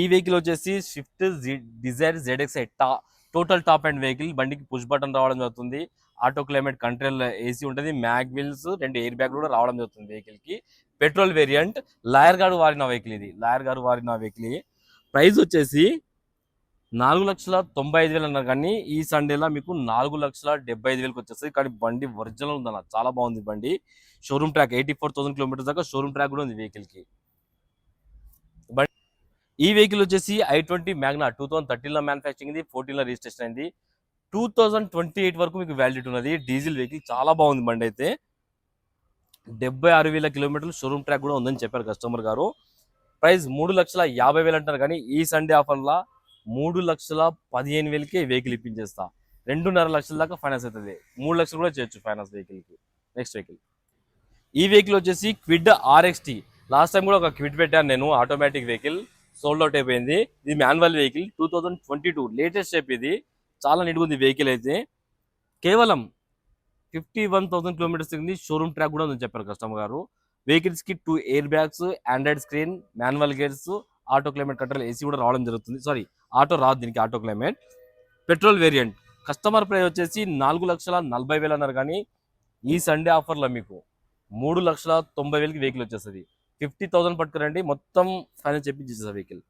ఈ వెహికల్ వచ్చేసి Swift Dzire ZXi టా టోటల్ టాప్ అండ్ వెహికల్ బండికి పుష్ బటన్ రావడం జరుగుతుంది. ఆటో క్లైమేట్ కంట్రోల్ ఏసీ ఉంటుంది. మ్యాగ్ వీల్స్ రెండు ఎయిర్ బ్యాగ్ కూడా రావడం జరుగుతుంది వెహికల్కి. పెట్రోల్ వేరియంట్ లాయర్ గారు వారిన వెహికల్ ఇది. లాయర్ గారు వారిన వెహికల్ ప్రైస్ వచ్చేసి నాలుగు లక్షల తొంభై ఐదు వేలు అన్నారు. కానీ ఈ సండేలో మీకు నాలుగు లక్షల డెబ్బై ఐదు వేలకు వచ్చేస్తుంది. కానీ బండి ఒరిజినల్ ఉందన్న చాలా బాగుంది బండి. Showroom track eighty four thousand kilometres దాకా షోరూమ్ ట్రాక్ కూడా ఉంది వెహికల్కి. ఈ వెహికల్ వచ్చేసి i twenty magna two thousand థర్టీన్లో manufacturing ఇది ఫోర్టీన్లో రిజిస్ట్రేషన్ అయింది. టూ థౌజండ్ ట్వంటీ ఎయిట్ వరకు మీకు వ్యాలిడిటీ ఉన్నది. డీజిల్ వెహికల్ చాలా బాగుంది బండి అయితే. డెబ్బై ఆరు వేల కిలోమీటర్లు షోరూమ్ ట్రాక్ కూడా ఉందని చెప్పారు కస్టమర్ గారు. ప్రైస్ మూడు లక్షల యాభై వేలు అంటారు కానీ ఈ సండే ఆఫర్లో మూడు లక్షల పదిహేను వేలకే వెహికల్ ఇప్పించేస్తా. రెండున్నర లక్షల దాకా ఫైనాన్స్ అవుతుంది. మూడు లక్షలు కూడా చేయొచ్చు ఫైనాన్స్ వెహికల్కి నెక్స్ట్ వెహికల్ ఈ వెహికల్ వచ్చేసి క్విడ్ ఆర్ఎక్స్టీ లాస్ట్ టైం కూడా ఒక క్విడ్ పెట్టాను నేను ఆటోమేటిక్ వెహికల్ సోల్డ్ అవుట్ అయిపోయింది. ఇది manual vehicle two thousand twenty two. Latest shape ఇది. చాలా నీట్గా ఉంది వెహికల్ అయితే. కేవలం ఫిఫ్టీ వన్ థౌసండ్ కిలోమీటర్స్ తిరిగింది షోరూమ్ ట్రాక్ కూడా ఉందని చెప్పారు కస్టమర్ గారు. వెహికల్స్కి two air bags android screen manual gears auto climate control AC కూడా రావడం జరుగుతుంది. సారీ ఆటో రాదు దీనికి auto climate. Petrol variant. Customer price వచ్చేసి నాలుగు లక్షల నలభై వేలు అన్నారు కానీ ఈ సండే ఆఫర్లో మీకు మూడు లక్షల తొంభై వేలకి వెహికల్ వచ్చేస్తుంది. ఫిఫ్టీ థౌసండ్ పట్టుకురండి. మొత్తం ఫైనల్ చెప్పించేసా వెహికల్.